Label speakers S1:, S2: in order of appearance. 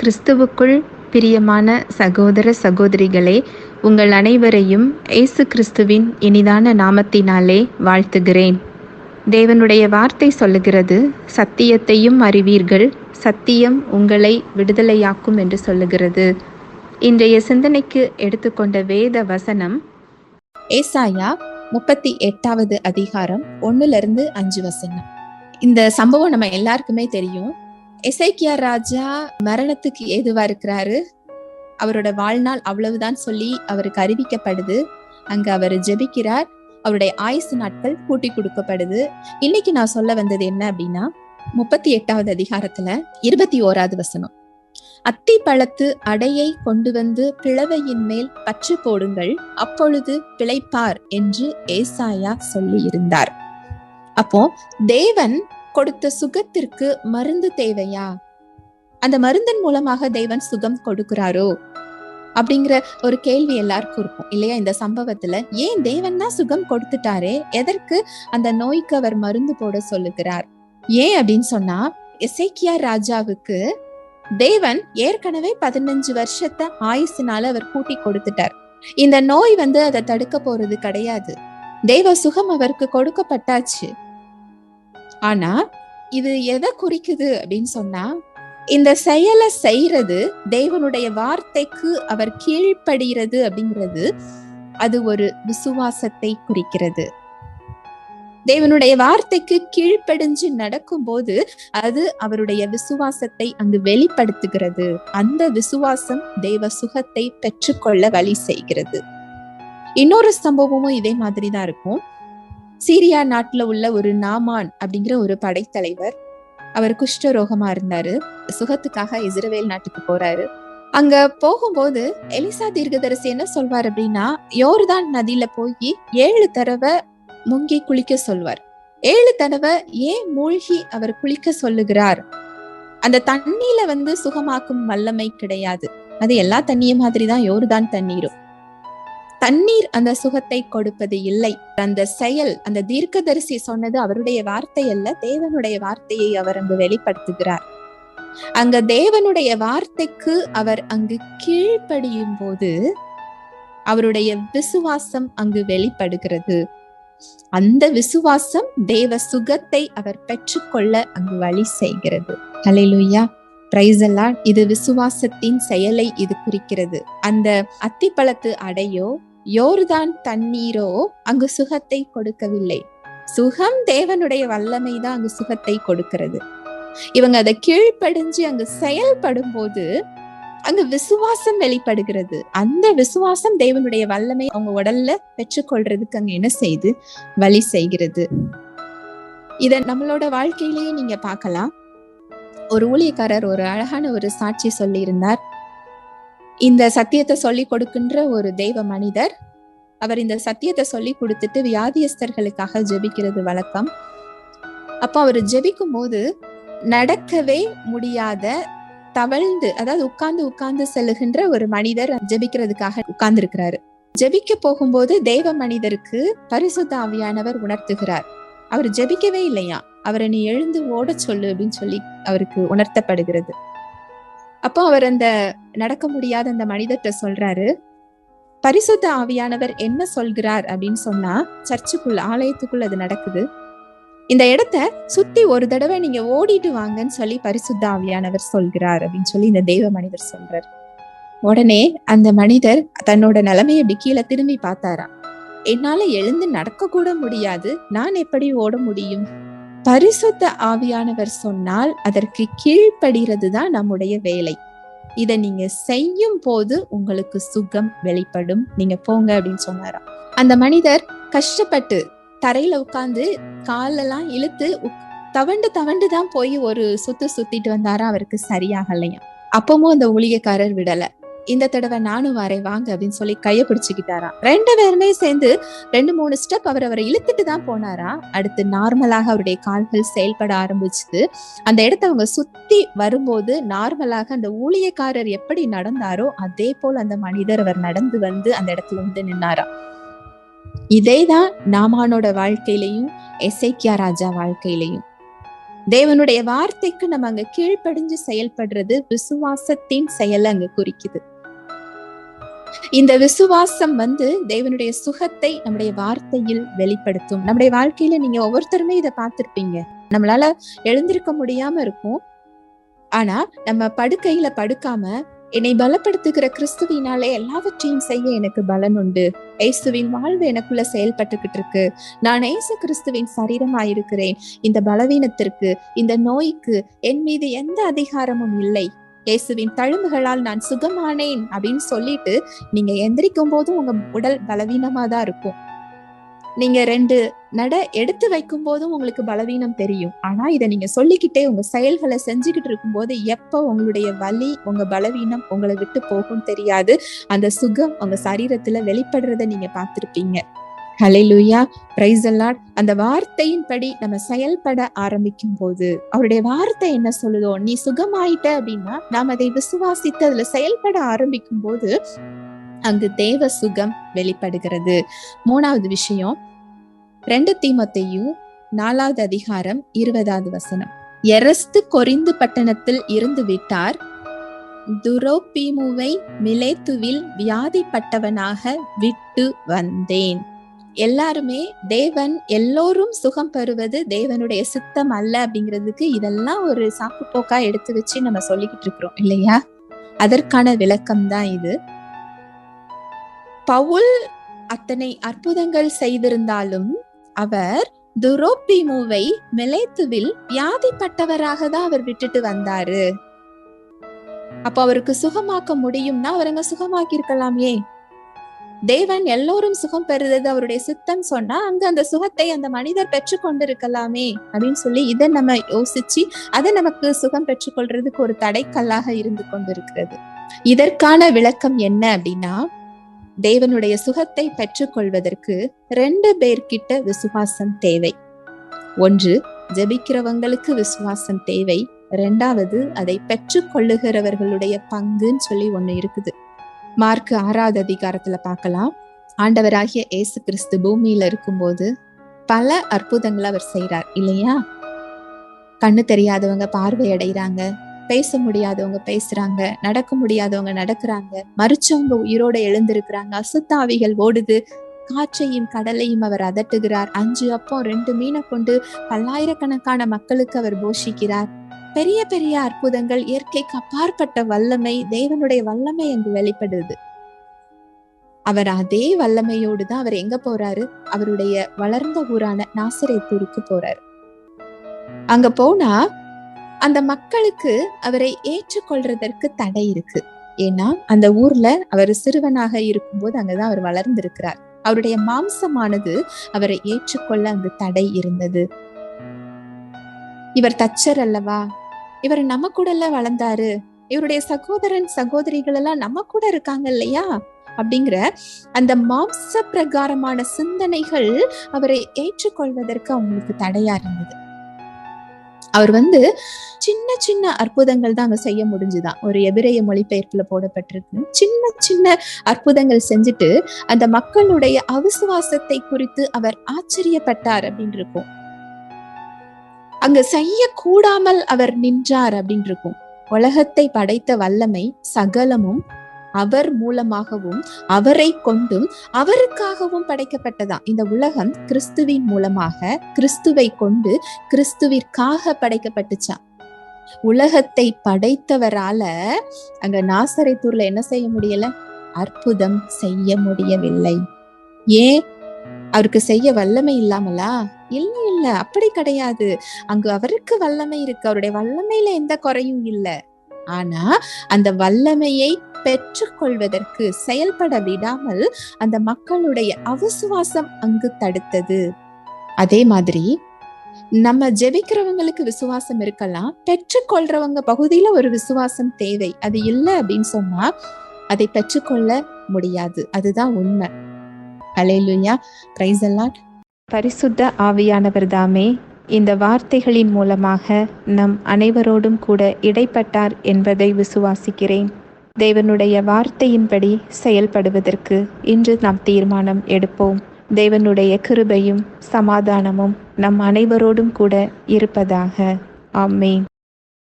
S1: கிறிஸ்துவுக்குள் பிரியமான சகோதர சகோதரிகளே உங்கள் அனைவரையும் இயேசு கிறிஸ்துவின் இனிதான நாமத்தினாலே வாழ்த்துகிறேன். தேவனுடைய வார்த்தை சொல்லுகிறது சத்தியத்தையும் அறிவீர்கள் சத்தியம் உங்களை விடுதலையாக்கும் என்று சொல்லுகிறது. இன்றைய சிந்தனைக்கு எடுத்துக்கொண்ட வேத வசனம்
S2: ஏசாயா முப்பத்தி எட்டாவது அதிகாரம் ஒன்னுல இருந்து அஞ்சு வசனம். இந்த சம்பவம் நம்ம எல்லாருக்குமே தெரியும். எசைக்கியா ராஜா மரணத்துக்கு ஏதுவா இருக்கிறாரு? அவரோட வாழ்நாள் அவ்வளவுதான் சொல்லி அவருக்கு அறிவிக்கப்படுது. அங்க அவர் ஜெபிக்கிறார். அவருடைய ஆயுசு நாட்கள் கூட்டி கொடுக்கப்படுது. இன்னைக்கு நான் சொல்ல வந்தது என்ன அப்படின்னா முப்பத்தி எட்டாவது அதிகாரத்துல இருபத்தி ஓராவது வசனம். அத்தி பழத்து அடையை கொண்டு வந்து பிளவையின் மேல் பற்று போடுங்கள். அப்பொழுது பிழைப்பார் என்று ஏசாயா சொல்லி இருந்தார் அப்போ தேவன் கொடுத்த சுகத்திற்கு மருந்து தேவையா? அந்த மருந்தின் மூலமாக தேவன் சுகம் கொடுக்கிறாரோ? அப்படிங்கிற ஒரு கேள்வி எல்லாருக்கும் இருக்கும் இல்லையா? இந்த சம்பவத்துல ஏன் தேவன் தான் சுகம் கொடுத்துட்டாரே? எதற்கு அந்த நோய்க்கு அவர் மருந்து போட சொல்லுகிறார்? ஏன் அப்படின்னு சொன்னா எசேக்கியா ராஜாவுக்கு தேவன் ஏற்கனவே பதினஞ்சு வருஷத்தை ஆயுசுனால அவர் கூட்டி கொடுத்துட்டார். இந்த நோய் வந்து அதை தடுக்க போறது கிடையாது. தெய்வ சுகம் அவருக்கு கொடுக்கப்பட்டாச்சு. ஆனா இது எதை குறிக்குது அப்படின்னு சொன்னா இந்த செயலை செய்யறது தேவனுடைய வார்த்தைக்கு அவர் கீழ்ப்படுகிறது அப்படிங்கிறது அது ஒரு விசுவாசத்தை குறிக்கிறது. தேவனுடைய வார்த்தைக்கு கீழ்ப்படிஞ்சு நடக்கும்போது அது அவருடைய விசுவாசத்தை அங்கு வெளிப்படுத்துகிறது. அந்த விசுவாசம் தேவ சுகத்தை பெற்றுக்கொள்ள வழி செய்கிறது. இன்னொரு சம்பவமும் இதே மாதிரி தான் இருக்கும். சீரியா நாட்டுல உள்ள ஒரு நாமான் அப்படிங்கிற ஒரு படைத்தலைவர். அவர் குஷ்டரோகமா இருந்தாரு. சுகத்துக்காக இஸ்ரவேல் நாட்டுக்கு போறாரு. அங்க போகும்போது எலிசா தீர்க்கதரிசி என்ன சொல்வார் அப்படின்னா யோர்தான் நதியில போய் ஏழு தடவை முங்கி குளிக்க சொல்வார். ஏழு தடவை ஏன் மூழ்கி அவர் குளிக்க சொல்லுகிறார்? அந்த தண்ணியில வந்து சுகமாக்கும் வல்லமை கிடையாது. அது எல்லா தண்ணியும் மாதிரிதான் யோர்தான் தண்ணீரும். தண்ணீர் அந்த சுகத்தை கொடுப்பது இல்லை. அந்த செயல் அந்த தீர்க்கதரிசி சொன்னது அவருடைய வார்த்தை அல்ல தேவனுடைய வார்த்தையை அவர் அங்கு வெளிப்படுத்துகிறார். அங்க தேவனுடைய வார்த்தைக்கு அவர் அங்கு கீழ்ப்படியும் போது அவருடைய விசுவாசம் அங்கு வெளிப்படுகிறது. அந்த விசுவாசம் தேவ சுகத்தை அவர் பெற்றுக்கொள்ள அங்கு வழி செய்கிறது. ஹalleluya பிரைஸ் எல்லாம் இது விசுவாசத்தின் செயலை இது குறிக்கிறது. அந்த அத்திப்பழத்து அடையோ யோர்தான் தண்ணீரோ அங்கு சுகத்தை கொடுக்கவில்லை. சுகம் தேவனுடைய வல்லமை தான் அங்கு சுகத்தை கொடுக்கிறது. இவங்க அதை கீழ்ப்படிஞ்சு அங்கு செயல்படும் போது அங்கு விசுவாசம் வெளிப்படுகிறது. அந்த விசுவாசம் தேவனுடைய வல்லமை அவங்க உடல்ல பெற்றுக்கொள்றதுக்கு அங்க என்ன செய்து? வழி செய்கிறது. இத நம்மளோட வாழ்க்கையிலேயே நீங்க பார்க்கலாம். ஒரு ஊழியக்காரர் ஒரு அழகான ஒரு சாட்சி சொல்லி இருந்தார் இந்த சத்தியத்தை சொல்லி கொடுக்கின்ற ஒரு தெய்வ மனிதர் அவர் இந்த சத்தியத்தை சொல்லி கொடுத்துட்டு வியாதியஸ்தர்களுக்காக ஜெபிக்கிறது வழக்கம். அப்போ அவர் ஜெபிக்கும் போது நடக்கவே முடியாத தவழ்ந்து அதாவது உட்கார்ந்து உட்கார்ந்து செல்லுகின்ற ஒரு மனிதர் ஜெபிக்கிறதுக்காக உட்கார்ந்து இருக்கிறாரு ஜெபிக்க போகும்போது தெய்வ மனிதருக்கு பரிசுத்த ஆவியானவர் உணர்த்துகிறார். அவர் ஜெபிக்கவே இல்லையா? அவரை நீ எழுந்து ஓட சொல்லு அப்படின்னு சொல்லி அவருக்கு உணர்த்தப்படுகிறது. அப்போ அவர் அந்த நடக்க முடியாத அந்த மனிதர்கிட்ட சொல்றாரு பரிசுத்த ஆவியானவர் என்ன சொல்கிறார்? அப்படின்னு சொன்னா சர்ச்சுக்குள்ள ஆலயத்துக்குள்ள அது நடக்குது. இந்த இடத்த சுத்தி ஒரு தடவை நீங்க ஓடிட்டு வாங்கன்னு சொல்லி பரிசுத்த ஆவியானவர் சொல்கிறார் அப்படின்னு சொல்லி இந்த தெய்வ மனிதர் சொல்றார். உடனே அந்த மனிதர் தன்னோட நிலைமையை இப்படி கீழே திரும்பி பார்த்தாராம். என்னால எழுந்து நடக்க கூட முடியாது. நான் எப்படி ஓட முடியும்? பரிசுத்த ஆவியானவர் சொன்னால் அதற்கு கீழ்ப்படுகிறது தான் நம்முடைய வேலை. இதை நீங்க செய்யும் போது உங்களுக்கு சுகம் வெளிப்படும். நீங்க போங்க அப்படின்னு சொன்னாராம். அந்த மனிதர் கஷ்டப்பட்டு தரையில உட்கார்ந்து காலெல்லாம் இழுத்து தவண்டு தவண்டு தான் போய் ஒரு சுத்து சுத்திட்டு வந்தாரா அவருக்கு சரியாகலையா அப்பவும் அந்த ஊழியக்காரர் விடல. இந்த தடவை நானும் வரேன் வாங்க அப்படின்னு சொல்லி கைய பிடிச்சுக்கிட்டாராம். ரெண்டு பேருமே சேர்ந்து ரெண்டு மூணு ஸ்டெப் அவர் அவரை இழுத்துட்டு தான் போனாரா? அடுத்து நார்மலாக அவருடைய கால்கள் செயல்பட ஆரம்பிச்சுது. அந்த இடத்த அவங்க சுத்தி வரும்போது நார்மலாக அந்த ஊழியக்காரர் எப்படி நடந்தாரோ அதே போல் அந்த மனிதர் அவர் நடந்து வந்து அந்த இடத்துல வந்து நின்னாராம். இதேதான் நாமானோட வாழ்க்கையிலையும் எசைக்கியா ராஜா வாழ்க்கையிலையும். தேவனுடைய வார்த்தைக்கு நம்ம அங்க கீழ்ப்படிஞ்சு செயல்படுறது விசுவாசத்தின் செயலை அங்க குறிக்குது. இந்த விசுவாசம் வந்து தேவனுடைய சுகத்தை நம்முடைய வார்த்தையில் வெளிப்படுத்தும். நம்முடைய வாழ்க்கையில நீங்க ஒவ்வொருத்தருமே இதை பார்த்திருப்பீங்க. நம்மளால எழுந்திருக்க முடியாம இருக்கும். ஆனா நம்ம படுக்கையில படுக்காம என்னை பலப்படுத்துகிற கிறிஸ்துவினாலே எல்லாவற்றையும் செய்ய எனக்கு பலன் உண்டு. ஏசுவின் வாழ்வு எனக்குள்ள செயல்பட்டுக்கிட்டு இருக்கு. நான் ஏசு கிறிஸ்துவின் சரீரமாயிருக்கிறேன். இந்த பலவீனத்திற்கு இந்த நோய்க்கு என் மீது எந்த அதிகாரமும் இல்லை. இயேசுவின் தழும்புகளால் நான் சுகமானேன் அப்படின்னு சொல்லிட்டு நீங்க எந்திரிக்கும் போதும் உங்க உடல் பலவீனமா தான் இருக்கும். நீங்க ரெண்டு நட எடுத்து வைக்கும் போதும் உங்களுக்கு பலவீனம் தெரியும். ஆனா இதை நீங்க சொல்லிக்கிட்டே உங்க செயல்களை செஞ்சுக்கிட்டு இருக்கும்போது எப்ப உங்களுடைய வலி உங்க பலவீனம் உங்களை விட்டு போகும் தெரியாது. அந்த சுகம் உங்க சரீரத்துல வெளிப்படுறத நீங்க பார்த்திருப்பீங்க. ஹலெலுயா பிரைஸ் அல்லாட் அந்த வார்த்தையின்படி நம்ம செயல்பட ஆரம்பிக்கும் போது அவருடைய வார்த்தை என்ன சொல்லுதோ நீ சுகமாயிட்ட அப்படின்னா நாம் அதை விசுவாசித்து அதுல செயல்பட ஆரம்பிக்கும் போது அங்கு தேவ சுகம் வெளிப்படுகிறது. மூணாவது விஷயம் ரெண்டு தீமத்தையும் நாலாவது அதிகாரம் இருபதாவது வசனம். எரஸ்து கொரிந்து பட்டணத்தில் இருந்து விட்டார். துரோபீமுவை மிலேத்துவில் வியாதிப்பட்டவனாக விட்டு வந்தேன். எல்லாருமே தேவன் எல்லோரும் சுகம் பெறுவது தேவனுடைய சித்தம் அல்ல அப்படிங்கிறதுக்கு இதெல்லாம் ஒரு சாக்கு போக்கா எடுத்து வச்சு நம்ம சொல்லிக்கிட்டு இருக்கிறோம் இல்லையா? அதற்கான விளக்கம் தான் இது. பவுல் அத்தனை அற்புதங்கள் செய்திருந்தாலும் அவர் துரோபிமுவை மிலேத்துவில் வியாதிப்பட்டவராக தான் அவர் விட்டுட்டு வந்தாரு. அப்ப அவருக்கு சுகமாக்க முடியும்னா அவருங்க சுகமாக்கி இருக்கலாமே தேவன் எல்லோரும் சுகம் பெறுறது அவருடைய சித்தம் சொன்னா அங்க அந்த சுகத்தை அந்த மனிதர் பெற்று கொண்டிருக்கலாமே அப்படின்னு சொல்லி இதை நம்ம யோசிச்சு அதை நமக்கு சுகம் பெற்றுக்கொள்றதுக்கு ஒரு தடைக்கல்லாக இருந்து கொண்டிருக்கிறது. இதற்கான விளக்கம் என்ன அப்படின்னா தேவனுடைய சுகத்தை பெற்றுக்கொள்வதற்கு ரெண்டு பேர்கிட்ட விசுவாசம் தேவை. ஒன்று ஜெபிக்கிறவங்களுக்கு விசுவாசம் தேவை. ரெண்டாவது அதை பெற்றுக்கொள்ளுகிறவர்களுடைய பங்குன்னு சொல்லி ஒண்ணு இருக்குது. மார்க் ஆறாவது அதிகாரத்துல பார்க்கலாம். ஆண்டவராகிய இயேசு கிறிஸ்து பூமியில இருக்கும்போது பல அற்புதங்களை அவர் செய்யறார் இல்லையா? கண்ணு தெரியாதவங்க பார்வை அடைகிறாங்க பேச முடியாதவங்க பேசுறாங்க நடக்க முடியாதவங்க நடக்கிறாங்க மறிச்சவங்க உயிரோட எழுந்திருக்கிறாங்க அசுத்தாவிகள் ஓடுது காற்றையும் கடலையும் அவர் அதட்டுகிறார் அஞ்சு அப்போ ரெண்டு மீனை கொண்டு பல்லாயிரக்கணக்கான மக்களுக்கு அவர் போஷிக்கிறார். பெரிய பெரிய அற்புதங்கள் இயற்கைக்கு அப்பாற்பட்ட வல்லமை தேவனுடைய வல்லமை அங்கு வெளிப்படுது. அவர் அதே வல்லமையோடு தான் அவர் எங்க போறாரு? அவருடைய வளர்ந்த ஊரான நாசரேத்தூருக்கு போறாரு. அங்க போனா அந்த மக்களுக்கு அவரை ஏற்றுக்கொள்றதற்கு தடை இருக்கு. ஏன்னா அந்த ஊர்ல அவர் சிறுவனாக இருக்கும்போது அங்கதான் அவர் வளர்ந்திருக்கிறார். அவருடைய மாம்சமானது அவரை ஏற்றுக்கொள்ள அங்கு தடை இருந்தது. இவர் தச்சர் அல்லவா? இவர் நம்ம கூட எல்லாம் வளர்ந்தாரு. இவருடைய சகோதரன் சகோதரிகள் எல்லாம் நம்ம கூட இருக்காங்க இல்லையா? அப்படிங்கிற அந்த மாம்ச பிரகாரமான சிந்தனைகள் அவரை ஏற்றுக்கொள்வதற்கு அவங்களுக்கு தடையா இருந்தது. அவர் வந்து சின்ன சின்ன அற்புதங்கள் தான் அங்க செய்ய முடிஞ்சுதான். ஒரு எபிரேய மொழிபெயர்ப்புல போடப்பட்டிருக்கு. சின்ன சின்ன அற்புதங்கள் செஞ்சுட்டு அந்த மக்களுடைய அவிசுவாசத்தை குறித்து அவர் ஆச்சரியப்பட்டார் அப்படின்னு இருக்கும் அங்க செய்யக்கூடாமல் அவர் நின்றார் அப்படின்னு இருக்கும் உலகத்தை படைத்த வல்லமை சகலமும் அவர் மூலமாகவும் அவரை கொண்டும் அவருக்காகவும் படைக்கப்பட்டதா? இந்த உலகம் கிறிஸ்துவின் மூலமாக கிறிஸ்துவை கொண்டு கிறிஸ்துவிற்காக படைக்கப்பட்டுச்சா? உலகத்தை படைத்தவரால அங்க நாசரைத்தூர்ல என்ன செய்ய முடியல? அற்புதம் செய்ய முடியவில்லை. ஏன்? அவருக்கு செய்ய வல்லமை இல்லாமலா? இல்ல இல்ல அப்படி கிடையாது. அங்கு அவருக்கு வல்லமை இருக்கு. அவருடைய வல்லமையில எந்த குறையும் இல்ல. ஆனா அந்த வல்லமையை பெற்றுக்கொள்வதற்கு செயல்பட விடாமல் அந்த மக்களுடைய அவிசுவாசம் அங்கு தடுத்தது. அதே மாதிரி நம்ம ஜெபிக்கிறவங்களுக்கு விசுவாசம் இருக்கலாம். பெற்றுக்கொள்றவங்க பகுதியில ஒரு விசுவாசம் தேவை. அது இல்லை அப்படின்னு சொன்னா அதை பெற்றுக்கொள்ள முடியாது. அதுதான் உண்மை. அலையிலுயா பிரைஸ் அல்லாட்
S1: பரிசுத்த ஆவியானவர் தாமே இந்த வார்த்தைகளின் மூலமாக நம் அனைவரோடும் கூட இடைப்பட்டார் என்பதை விசுவாசிக்கிறேன். தேவனுடைய வார்த்தையின்படி செயல்படுவதற்கு இன்று நாம் தீர்மானம் எடுப்போம். தேவனுடைய கிருபையும் சமாதானமும் நம் அனைவரோடும் கூட இருப்பதாக. ஆமேன்.